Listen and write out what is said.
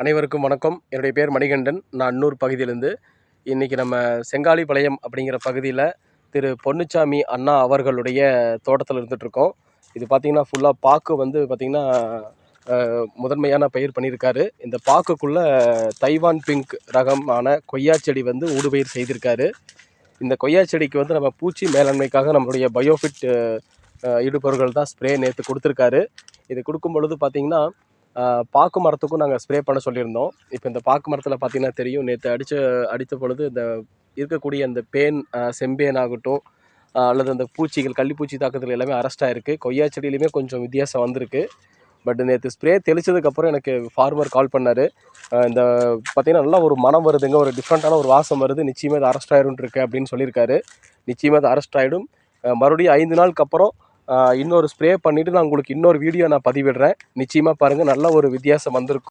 அனைவருக்கும் வணக்கம். என்னுடைய பேர் மணிகண்டன். நான் அன்னூர் பகுதியிலேருந்து இன்றைக்கி நம்ம செங்காலிபாளையம் அப்படிங்கிற பகுதியில் திரு பொன்னுச்சாமி அண்ணா அவர்களுடைய தோட்டத்தில் இருந்துகிட்ருக்கோம் இது பார்த்திங்கன்னா ஃபுல்லாக பாக்கு வந்து பார்த்திங்கன்னா முதன்மையான பயிர் பண்ணியிருக்காரு. இந்த பாக்குக்குள்ளே தைவான் பிங்க் ரகமான கொய்யா செடி வந்து ஊடுபயிர் செய்திருக்காரு. இந்த கொய்யா செடிக்கு வந்து நம்ம பூச்சி மேலாண்மைக்காக நம்மளுடைய பயோஃபிட் இடுபொருட்கள் தான் ஸ்ப்ரே நேற்று கொடுத்துருக்காரு. இது கொடுக்கும் பொழுது பார்த்திங்கன்னா பாக்கு மரத்துக்கும் நாங்கள் ஸ்ப்ரே பண்ண சொல்லியிருந்தோம். இப்போ இந்த பாக்கு மரத்தில் பார்த்தீங்கன்னா தெரியும். நேற்று அடித்த அடித்த பொழுது இந்த இருக்கக்கூடிய அந்த பேன் செம்பேன் ஆகட்டும் அல்லது அந்த பூச்சிகள் கள்ளிப்பூச்சி தாக்கத்தில் எல்லாமே அரெஸ்ட் ஆகிருக்கு கொய்யா செடியிலையுமே கொஞ்சம் வித்தியாசம் வந்திருக்கு. பட் நேற்று ஸ்ப்ரே தெளிச்சதுக்கப்புறம் எனக்கு ஃபார்மர் கால் பண்ணார். இந்த பார்த்திங்கன்னா நல்லா ஒரு மனம் வருதுங்க. ஒரு டிஃப்ரெண்ட்டான ஒரு வாசம் வருது. நிச்சயமாக இது அரெஸ்ட் ஆகிடும் இருக்கு அப்படின்னு சொல்லியிருக்காரு. நிச்சயமாக அது அரெஸ்ட் ஆகிடும் மறுபடியும் ஐந்து நாளுக்கு அப்புறம் இன்னொரு ஸ்ப்ரே பண்ணிவிட்டு நான் உங்களுக்கு இன்னொரு வீடியோ நான் பதிவிடுறேன். நிச்சயமாக பாருங்கள் நல்ல ஒரு வித்தியாசம் வந்திருக்கும்.